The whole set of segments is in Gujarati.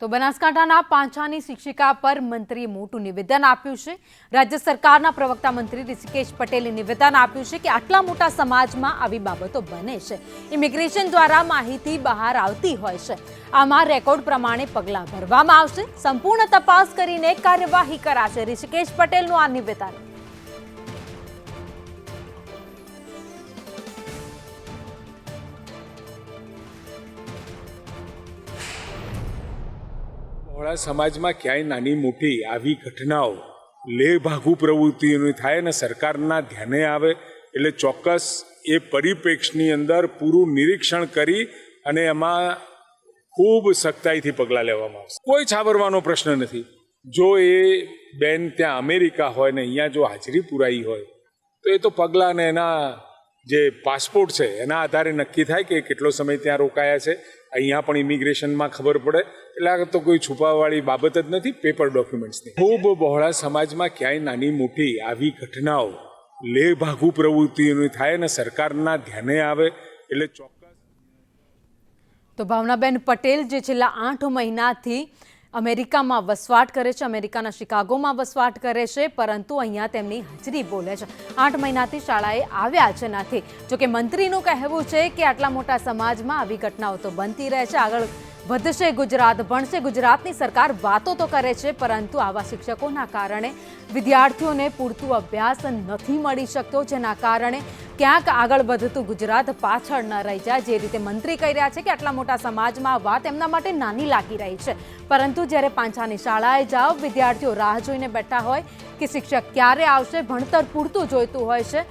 તો બનાસકાંઠાના પાંચાની શિક્ષિકા પર મંત્રીએ મોટું નિવેદન આપ્યું છે. રાજ્ય સરકારના પ્રવક્તા મંત્રી ઋષિકેશ પટેલે નિવેદન આપ્યું છે કે આટલા મોટા સમાજમાં આવી બાબતો બને છે. ઇમિગ્રેશન દ્વારા માહિતી બહાર આવતી હોય છે. આમાં રેકોર્ડ પ્રમાણે પગલાં ભરવામાં આવશે. સંપૂર્ણ તપાસ કરીને કાર્યવાહી કરાશે. ઋષિકેશ પટેલનું આ નિવેદન. બહોળા સમાજમાં ક્યાંય નાની મોટી આવી ઘટનાઓ લે ભાગુ પ્રવૃત્તિઓની થાય અને સરકારના ધ્યાને આવે, એટલે ચોક્કસ એ પરિપ્રેક્ષની અંદર પૂરું નિરીક્ષણ કરી અને એમાં ખૂબ સખ્તાઈથી પગલાં લેવામાં આવશે. કોઈ છાવરવાનો પ્રશ્ન નથી. જો એ બેન ત્યાં અમેરિકા હોય ને અહીંયા જો હાજરી પુરાઈ હોય, તો એ તો પગલાં ને એના જે પાસપોર્ટ છે, એના આધારે નક્કી થાય કે કેટલો સમય ત્યાં રોકાયા છે. અહીંયા પણ ઇમિગ્રેશનમાં ખબર પડે. એટલે આ તો કોઈ છુપાવાળી બાબત જ નથી, પેપર ડોક્યુમેન્ટ્સની. ખૂબ બહોળા સમાજમાં ક્યાંય નાની મોટી આવી ઘટનાઓ લે ભાગુ પ્રવૃત્તિઓની થાય અને સરકારના ધ્યાને આવે, એટલે ચોક્કસ. તો ભાવનાબેન પટેલ જે છેલ્લા આઠ મહિનાથી અમેરિકામાં વસવાટ કરે છે, અમેરિકાના શિકાગોમાં વસવાટ કરે છે, પરંતુ અહીંયા તેમની હાજરી બોલે છે. આઠ મહિનાથી શાળાએ આવ્યા છે નથી. જોકે મંત્રીનું કહેવું છે કે આટલા મોટા સમાજમાં આવી ઘટનાઓ તો બનતી રહે છે. આગળ વધશે ગુજરાત, ભણશે ગુજરાતની સરકાર વાતો તો કરે છે, પરંતુ આવા શિક્ષકોના કારણે વિદ્યાર્થીઓને પૂરતું અભ્યાસ નથી મળી શકતો, જેના કારણે ક્યાંક આગળ વધતું ગુજરાત પાછળ ન રહી જાય. જે રીતે મંત્રી કહી રહ્યા છે કે આટલા મોટા સમાજમાં વાત એમના માટે નાની લાગી રહી છે. પરંતુ જ્યારે પાંચાની શાળાએ જાઓ, વિદ્યાર્થીઓ રાહ જોઈને બેઠા હોય કે શિક્ષક ક્યારે આવશે, ભણતર પૂરતું જોઈતું હોય છે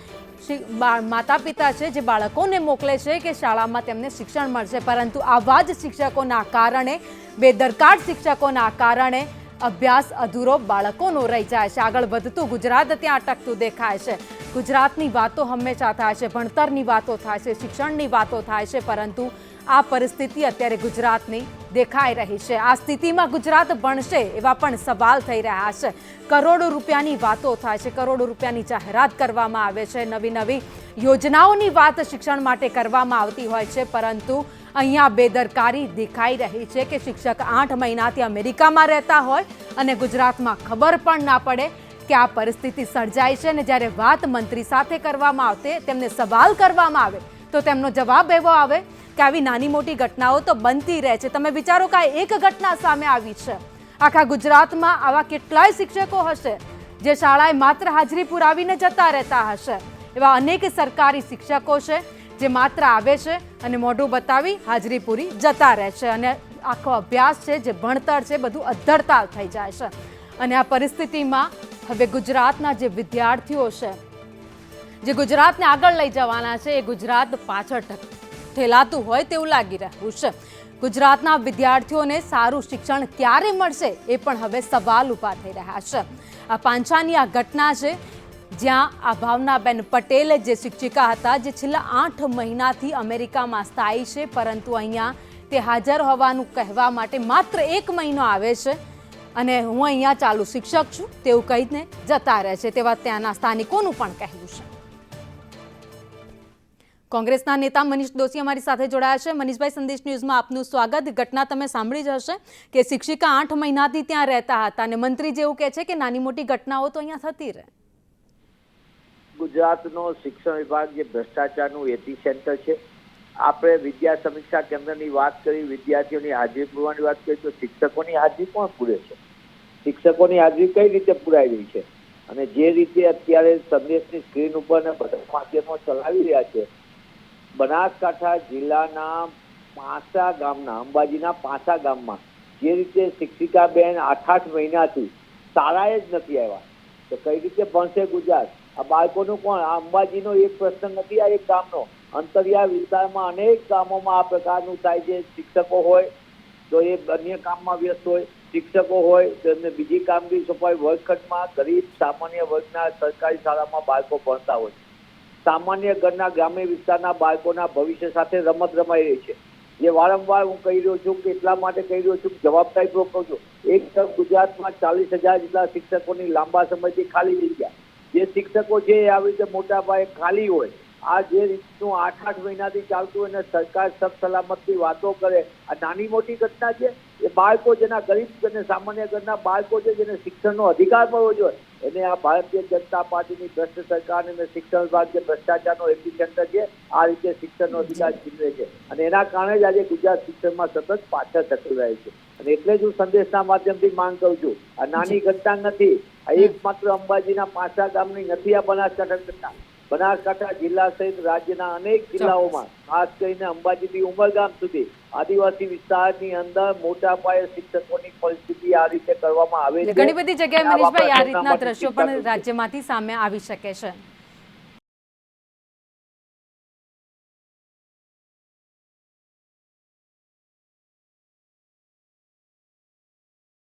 માતા પિતા છે જે બાળકોને મોકલે છે કે શાળામાં તેમને શિક્ષણ મળશે. પરંતુ આવા જ શિક્ષકોના કારણે, બેદરકાર શિક્ષકોના કારણે અભ્યાસ અધૂરો બાળકોનો રહી જાય છે. આગળ વધતું ગુજરાત ત્યાં અટકતું દેખાય છે. ગુજરાતની વાતો હંમેશા થાય છે, ભણતરની વાતો થાય છે, શિક્ષણની વાતો થાય છે, પરંતુ આ પરિસ્થિતિ અત્યારે ગુજરાતની દેખાઈ રહી છે. આ સ્થિતિમાં ગુજરાત ભણશે એવા પણ સવાલ થઈ રહ્યા છે. કરોડો રૂપિયાની વાતો થાય છે. કરોડો રૂપિયાની જાહેરાત કરવામાં આવે છે. નવી નવી યોજનાઓની વાત શિક્ષણ માટે કરવામાં આવતી હોય છે. પરંતુ અહીંયા બેદરકારી દેખાઈ રહી છે કે શિક્ષક આઠ મહિનાથી અમેરિકામાં રહેતા હોય અને ગુજરાતમાં ખબર પણ ના પડે કે આ પરિસ્થિતિ સર્જાય છે અને જ્યારે વાત મંત્રી સાથે કરવામાં આવતે તેમને સવાલ કરવામાં આવે તો તેમનો જવાબ એવો આવે કે આવી નાની મોટી ઘટનાઓ તો બનતી રહે છે. તમે વિચારો કે એક ઘટના સામે આવી છે. આખા ગુજરાતમાં આવા કેટલાય શિક્ષકો હશે જે શાળાએ માત્ર હાજરી પુરાવીને જતા રહેતા હશે. એવા અનેક સરકારી શિક્ષકો છે જે માત્ર આવે છે અને મોઢું બતાવી હાજરી પૂરી જતા રહે છે. અને આખો અભ્યાસ છે જે ભણતર છે બધું અદ્ધરતાલ થઈ જાય છે. અને આ પરિસ્થિતિમાં હવે ગુજરાતના જે વિદ્યાર્થીઓ છે જે ગુજરાતને આગળ લઈ જવાના છે, એ ગુજરાત પાછળ ઠેલાતું હોય તેવું લાગી રહ્યું છે. ગુજરાતના વિદ્યાર્થીઓને સારું શિક્ષણ ક્યારે મળશે, એ પણ હવે સવાલ ઊભા થઈ રહ્યા છે. આ પાંચાની આ ઘટના છે, જ્યાં આ ભાવનાબેન પટેલ જે શિક્ષિકા હતા, જે છેલ્લા આઠ મહિનાથી અમેરિકામાં સ્થાયી છે, પરંતુ અહીંયા તે હાજર હોવાનું કહેવા માટે માત્ર એક મહિનો આવે છે અને હું અહીંયા ચાલુ શિક્ષક છું, તેવું કહીને જતા રહે છે. તેવા ત્યાંના સ્થાનિકોનું પણ કહેવું છે. કોંગ્રેસના નેતા મનીષ દોશી અમારી સાથે જોડાયા છે. મનીષભાઈ, સંદેશ ન્યૂઝમાં આપનું સ્વાગત. ઘટના તમે સાંભળી જ હશે કે શિક્ષિકા આઠ મહિનાથી ત્યાં રહેતા હતા અને મંત્રી જેવું કહે છે કે નાની મોટી ઘટનાઓ તો અહીંયા થતી રહે. ગુજરાતનો શિક્ષણ વિભાગ જે ભ્રષ્ટાચારનું એટી સેન્ટર છે, આપણે વિદ્યા સમીક્ષા કેન્દ્રની વાત કરી, વિદ્યાર્થીઓની હાજરી પૂરવાની વાત કરી, તો શિક્ષકોની હાજરી કોણ પૂરે છે? શિક્ષકોની હાજરી કઈ રીતે પુરાઈ રહી છે? અને જે રીતે અત્યારે સંદેશની સ્ક્રીન ઉપર ને બધા માધ્યમો ચલાવી રહ્યા છે બનાસકાંઠા જિલ્લાના પાસા ગામના, અંબાજીના પાસા ગામમાં જે રીતે શિક્ષિકા બેન આઠ આઠ મહિનાથી શાળાએ જ નથી આવ્યા, તો કઈ રીતે ભણશે ગુજરાત? આ બાળકોનું કોણ? આ અંબાજીનો એક પ્રશ્ન નથી, આ એક ગામનો. અંતરિયાળ વિસ્તારમાં અનેક ગામોમાં આ પ્રકારનું થાય છે. શિક્ષકો હોય, તો એ અન્ય કામમાં વ્યસ્ત હોય. શિક્ષકો હોય, તો એમને બીજી કામગીરી સોંપાય વર્ગખંડમાં ગરીબ, સામાન્ય વર્ગના સરકારી શાળામાં બાળકો ભણતા હોય. સામાન્ય ઘરના ગ્રામ્ય વિસ્તારના બાળકોના ભવિષ્ય સાથે રમત રમાઈ રહી છે. જે વારંવાર હું કહી રહ્યો છું કે એટલા માટે કહી રહ્યો છું જવાબદારીપૂર્વક કહું છું. એક તરફ ગુજરાતમાં ચાલીસ હજાર જેટલા શિક્ષકોની લાંબા સમયથી ખાલી જગ્યા. જે શિક્ષકો છે એ આવી રીતે મોટા પાયે ખાલી હોય. આ જે રીતનું આઠ આઠ મહિનાથી ચાલતું અને સરકાર સબ સલામતની વાતો કરે, આ નાની મોટી ઘટના છે. એ બાળકો જેના ગરીબ અને સામાન્ય ઘરના બાળકો છે જેને શિક્ષણનો અધિકાર મળવો જોઈએ એને આ ભારતીય જનતા પાર્ટીની ભ્રષ્ટ સરકાર અને શિક્ષણ વિભાગ જે ભ્રષ્ટાચારનો એપિસેન્ટર છે આ રીતે શિક્ષણનો અધિકાર છીનવે છે. અને એના કારણે જ આજે ગુજરાત શિક્ષણમાં સતત પાછળ થતું રહે છે. અને એટલે જ હું સંદેશના માધ્યમથી માંગ કરું છું આ નાની ઘટના નથી આ એકમાત્ર અંબાજીના પાછા ગામની નથી આ બનાસકાંઠા ઘટના બનાસકાંઠા જિલ્લા સહિત રાજ્યના અનેક જિલ્લાઓમાં ખાસ કરીને અંબાજીથી ઉમરગામ સુધી આદિવાસી વિસ્તારની અંદર મોટા પાયે શિક્ષકોની પરિસ્થિતિ આ રીતે કરવામાં આવે છે. ઘણી બધી જગ્યાએ મનીષભાઈ આ રીતના દ્રશ્યો પણ રાજ્યમાંથી સામે આવી શકે છે.